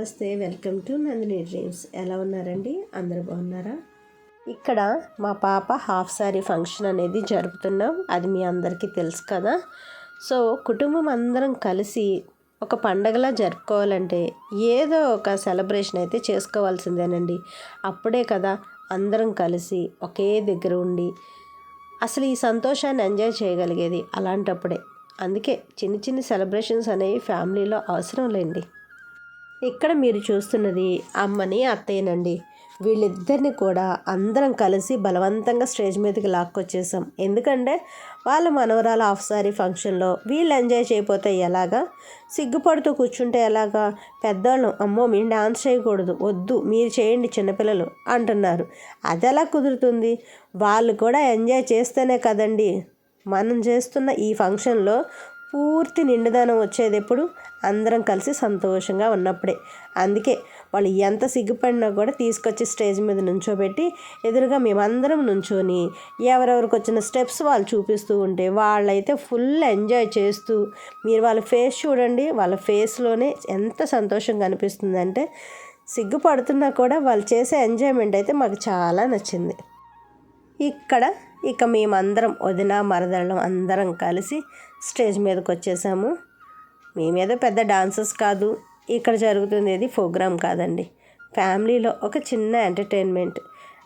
నమస్తే welcome to Nandini dreams. ఎలా ఉన్నారండి? అందరు బాగున్నారా? ఇక్కడ మా పాప హాఫ్ సారీ ఫంక్షన్ అనేది జరుపుతున్నాం. అది మీ అందరికీ తెలుసు కదా. సో కుటుంబం అందరం కలిసి ఒక పండగలా జరుపుకోవాలంటే ఏదో ఒక సెలబ్రేషన్ అయితే చేసుకోవాల్సిందేనండి. అప్పుడే కదా అందరం కలిసి ఒకే దగ్గర ఉండి అసలు ఈ సంతోషాన్ని ఎంజాయ్ చేయగలిగేది అలాంటప్పుడే. అందుకే చిన్న చిన్న సెలబ్రేషన్స్ అనేవి ఫ్యామిలీలో అవసరం లేండి. ఇక్కడ మీరు చూస్తున్నది అమ్మని అత్తయ్యనండి. వీళ్ళిద్దరిని కూడా అందరం కలిసి బలవంతంగా స్టేజ్ మీదకి లాక్కొచ్చేసాం ఎందుకంటే వాళ్ళ మనవరాల హాఫ్ సారీ ఫంక్షన్లో వీళ్ళు ఎంజాయ్ చేయకపోతే ఎలాగా? సిగ్గుపడుతూ కూర్చుంటే ఎలాగా? పెద్దవాళ్ళు అమ్మో మేము డాన్స్ చేయకూడదు వద్దు మీరు చేయండి చిన్నపిల్లలు అంటున్నారు. అది ఎలా కుదురుతుంది? వాళ్ళు కూడా ఎంజాయ్ చేస్తేనే కదండి. మనం చేస్తున్న ఈ ఫంక్షన్లో పూర్తి నిండుదనం వచ్చేది ఎప్పుడు? అందరం కలిసి సంతోషంగా ఉన్నప్పుడే. అందుకే వాళ్ళు ఎంత సిగ్గుపడినా కూడా తీసుకొచ్చి స్టేజ్ మీద నుంచోబెట్టి ఎదురుగా మేమందరం నుంచొని ఎవరెవరికి వచ్చిన స్టెప్స్ వాళ్ళు చూపిస్తూ ఉంటే వాళ్ళైతే ఫుల్ ఎంజాయ్ చేస్తూ మీరు వాళ్ళ ఫేస్ చూడండి వాళ్ళ ఫేస్లోనే ఎంత సంతోషంగా అనిపిస్తుందంటే సిగ్గుపడుతున్నా కూడా వాళ్ళు చేసే ఎంజాయ్మెంట్ అయితే మాకు చాలా నచ్చింది. ఇక్కడ ఇక మేమందరం వదిన మరదళ్ళం అందరం కలిసి స్టేజ్ మీదకి వచ్చేసాము మేమేదో పెద్ద డాన్సర్స్ కాదు ఇక్కడ జరుగుతుంది ఏది ప్రోగ్రామ్ కాదండి. ఫ్యామిలీలో ఒక చిన్న ఎంటర్టైన్మెంట్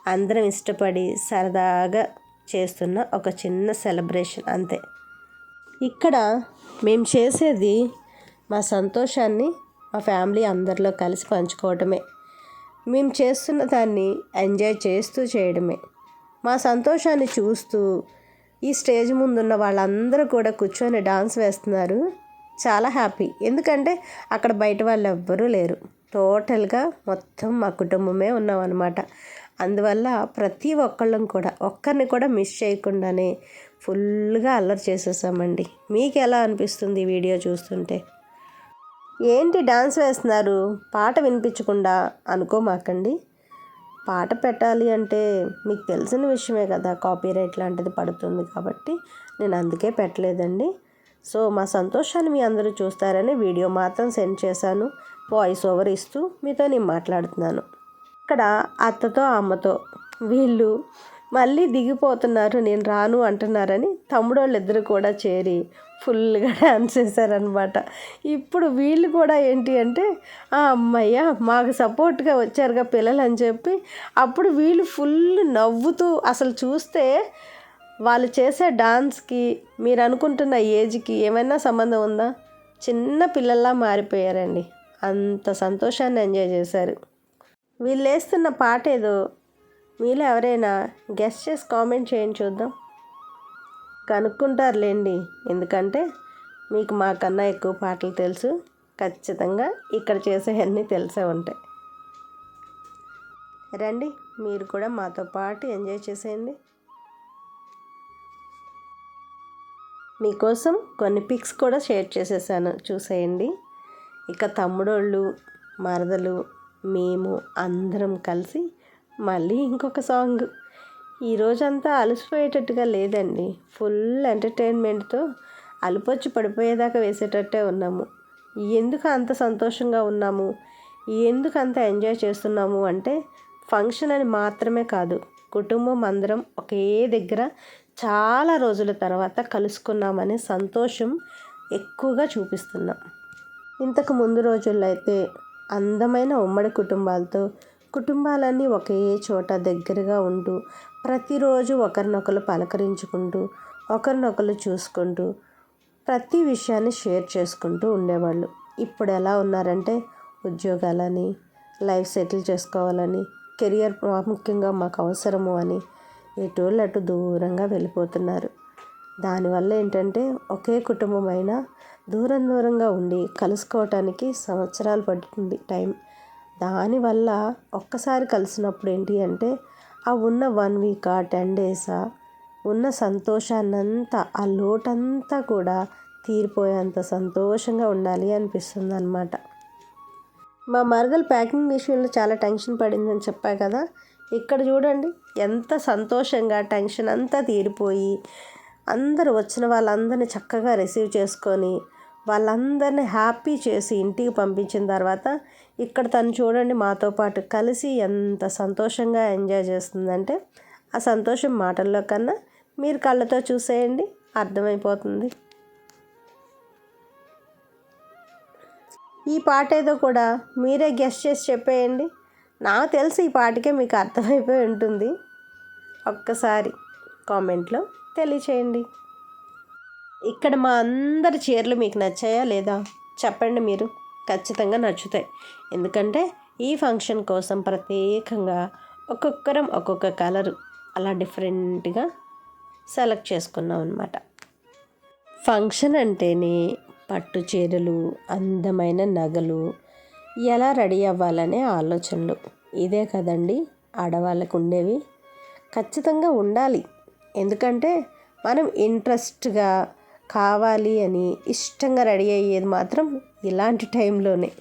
అందరం ఇష్టపడి సరదాగా చేస్తున్న ఒక చిన్న సెలబ్రేషన్ అంతే. ఇక్కడ మేము చేసేది మా సంతోషాన్ని మా ఫ్యామిలీ అందరిలో కలిసి పంచుకోవటమే. మేము చేస్తున్న దాన్ని ఎంజాయ్ చేస్తూ చేయడమే. మా సంతోషాన్ని చూస్తూ ఈ స్టేజ్ ముందున్న వాళ్ళందరూ కూడా కూర్చొని డాన్స్ వేస్తున్నారు. చాలా హ్యాపీ. ఎందుకంటే అక్కడ బయట వాళ్ళు ఎవ్వరూ లేరు. టోటల్గా మొత్తం మా కుటుంబమే ఉన్నాం అనమాట అందువల్ల ప్రతి ఒక్కళ్ళం కూడా ఒక్కరిని కూడా మిస్ చేయకుండానే ఫుల్గా అల్లరి చేసేసామండి. మీకు ఎలా అనిపిస్తుంది ఈ వీడియో చూస్తుంటే? ఏంటి డాన్స్ వేస్తున్నారు? పాట వినిపించకుండా అనుకోమాకండి. పాట పెట్టాలి అంటే మీకు తెలిసిన విషయమే కదా కాపీరైట్ లాంటిది పడుతుంది కాబట్టి నేను అందుకే పెట్టలేదండి. సో మా సంతోషాన్ని మీ అందరూ చూస్తారని వీడియో మాత్రం సెండ్ చేశాను వాయిస్ ఓవర్ ఇస్తూ మీతో నేను మాట్లాడుతున్నాను. ఇక్కడ అత్తతో అమ్మతో వీళ్ళు మళ్ళీ దిగిపోతున్నారు నేను రాను అంటున్నారని తమ్ముడోళ్ళు ఇద్దరు కూడా చేరి ఫుల్గా డాన్స్ చేశారనమాట ఇప్పుడు వీళ్ళు కూడా ఏంటి అంటే ఆ అమ్మయ్య మాకు సపోర్ట్గా వచ్చారుగా పిల్లలు అని చెప్పి. అప్పుడు వీళ్ళు ఫుల్ నవ్వుతూ అసలు చూస్తే వాళ్ళు చేసే డాన్స్కి మీరు అనుకుంటున్న ఏజ్కి ఏమైనా సంబంధం ఉందా? చిన్న పిల్లల్లా మారిపోయారండి. అంత సంతోషాన్ని ఎంజాయ్ చేశారు. వీళ్ళు వేస్తున్న పాట ఏదో మీలో ఎవరైనా గెస్ట్ చేసి కామెంట్ చేయండి చూద్దాం. కనుక్కుంటారులేండి. ఎందుకంటే మీకు మాకన్నా ఎక్కువ పాటలు తెలుసు. ఖచ్చితంగా ఇక్కడ చేసేవన్నీ తెలిసే ఉంటాయి. రండి మీరు కూడా మాతో పాటు ఎంజాయ్ చేసేయండి. మీకోసం కొన్ని పిక్స్ కూడా షేర్ చేసేసాను. చూసేయండి. ఇక తమ్ముడోళ్ళు మరదలు మేము అందరం కలిసి మళ్ళీ ఇంకొక సాంగ్. ఈరోజంతా అలసిపోయేటట్టుగా లేదండి. ఫుల్ ఎంటర్టైన్మెంట్తో అలుపొచ్చి పడిపోయేదాకా వేసేటట్టే ఉన్నాము. ఎందుకు అంత సంతోషంగా ఉన్నాము? ఎందుకు అంత ఎంజాయ్ చేస్తున్నాము అంటే ఫంక్షన్ అని మాత్రమే కాదు. కుటుంబం అందరం ఒకే దగ్గర చాలా రోజుల తర్వాత కలుసుకున్నామనే సంతోషం ఎక్కువగా చూపిస్తున్నాం. ఇంతకు ముందు రోజుల్లో అయితే అందమైన ఉమ్మడి కుటుంబాలతో కుటుంబాలన్నీ ఒకే చోట దగ్గరగా ఉంటూ ప్రతిరోజు ఒకరినొకరు పలకరించుకుంటూ ఒకరినొకరు చూసుకుంటూ ప్రతి విషయాన్ని షేర్ చేసుకుంటూ ఉండేవాళ్ళు. ఇప్పుడు ఎలా ఉన్నారంటే ఉద్యోగాలని లైఫ్ సెటిల్ చేసుకోవాలని కెరియర్ ప్రాముఖ్యంగా మాకు అవసరము అని ఎటువల్ అటు దూరంగా వెళ్ళిపోతున్నారు. దానివల్ల ఏంటంటే ఒకే కుటుంబం అయినా దూరం దూరంగా ఉండి కలుసుకోవటానికి సంవత్సరాలు పడుతుంది టైం. దానివల్ల ఒక్కసారి కలిసినప్పుడు ఏంటి అంటే ఆ ఉన్న వన్ వీకా టెన్ డేసా ఉన్న సంతోషాన్నంతా ఆ లోటంతా కూడా తీరిపోయేంత సంతోషంగా ఉండాలి అనిపిస్తుంది అనమాట మా మరదలు ప్యాకింగ్ విషయంలో చాలా టెన్షన్ పడిందని చెప్పా కదా. ఇక్కడ చూడండి ఎంత సంతోషంగా టెన్షన్ అంతా తీరిపోయి అందరూ వచ్చిన వాళ్ళందరినీ చక్కగా రిసీవ్ చేసుకొని వాళ్ళందరినీ హ్యాపీ చేసి ఇంటికి పంపించిన తర్వాత ఇక్కడ తను చూడండి మాతో పాటు కలిసి ఎంత సంతోషంగా ఎంజాయ్ చేస్తుందంటే ఆ సంతోషం మాటల్లో కన్నా మీరు కళ్ళతో చూసేయండి అర్థమైపోతుంది. ఈ పాట ఏదో కూడా మీరే గెస్ట్ చేసి చెప్పేయండి. నాకు తెలిసి ఈ పాటకే మీకు అర్థమైపోయి ఉంటుంది. ఒక్కసారి కామెంట్లో తెలియచేయండి. ఇక్కడ మా అందరి చీరలు మీకు నచ్చాయా లేదా? చెప్పండి మీరు. ఖచ్చితంగా నచ్చుతాయి. ఎందుకంటే ఈ ఫంక్షన్ కోసం ప్రత్యేకంగా ఒక్కొక్కరం ఒక్కొక్క కలరు అలా డిఫరెంట్గా సెలెక్ట్ చేసుకున్నాం అనమాట ఫంక్షన్ అంటేనే పట్టు చీరలు అందమైన నగలు ఎలా రెడీ అవ్వాలనే ఆలోచనలు. ఇదే కదండి ఆడవాళ్ళకు ఉండేవి. ఖచ్చితంగా ఉండాలి. ఎందుకంటే మనం ఇంట్రెస్ట్గా కావాలి అని ఇష్టంగా రెడీ అయ్యేది మాత్రం ఇలాంటి టైంలోనే.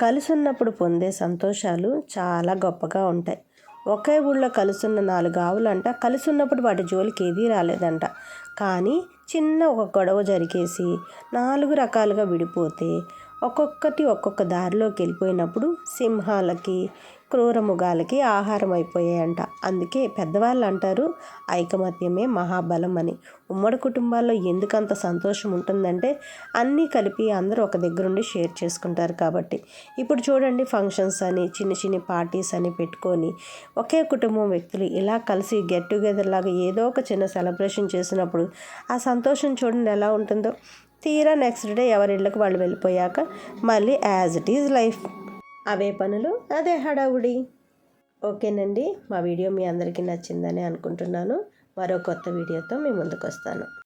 కలుసున్నప్పుడు పొందే సంతోషాలు చాలా గొప్పగా ఉంటాయి. ఒకే ఊళ్ళో కలుసున్న నాలుగు ఆవులంట కలిసి వాటి జోలికి ఏదీ రాలేదంట. కానీ చిన్న ఒక గొడవ జరిగేసి నాలుగు రకాలుగా విడిపోతే ఒక్కొక్కటి ఒక్కొక్క దారిలోకి వెళ్ళిపోయినప్పుడు సింహాలకి క్రూరముగాలకి ఆహారం అయిపోయాయంట. అందుకే పెద్దవాళ్ళు అంటారు ఐకమత్యమే మహాబలం అని. ఉమ్మడి కుటుంబాల్లో ఎందుకంత సంతోషం ఉంటుందంటే అన్నీ కలిపి అందరూ ఒక దగ్గరుండి షేర్ చేసుకుంటారు కాబట్టి. ఇప్పుడు చూడండి ఫంక్షన్స్ అని చిన్న చిన్న పార్టీస్ అని పెట్టుకొని ఒకే కుటుంబం వ్యక్తులు ఇలా కలిసి గెట్ టుగెదర్ లాగా ఏదో ఒక చిన్న సెలబ్రేషన్ చేసినప్పుడు ఆ సంతోషం చూడండి ఎలా ఉంటుందో. తీరా నెక్స్ట్ డే ఎవరి వాళ్ళు వెళ్ళిపోయాక మళ్ళీ యాజ్ ఇట్ ఈజ్ లైఫ్ అవే పనులు అదే హడావుడి. ఓకేనండి మా వీడియో మీ అందరికీ నచ్చిందని అనుకుంటున్నాను. మరో కొత్త వీడియోతో మీ ముందుకు వస్తాను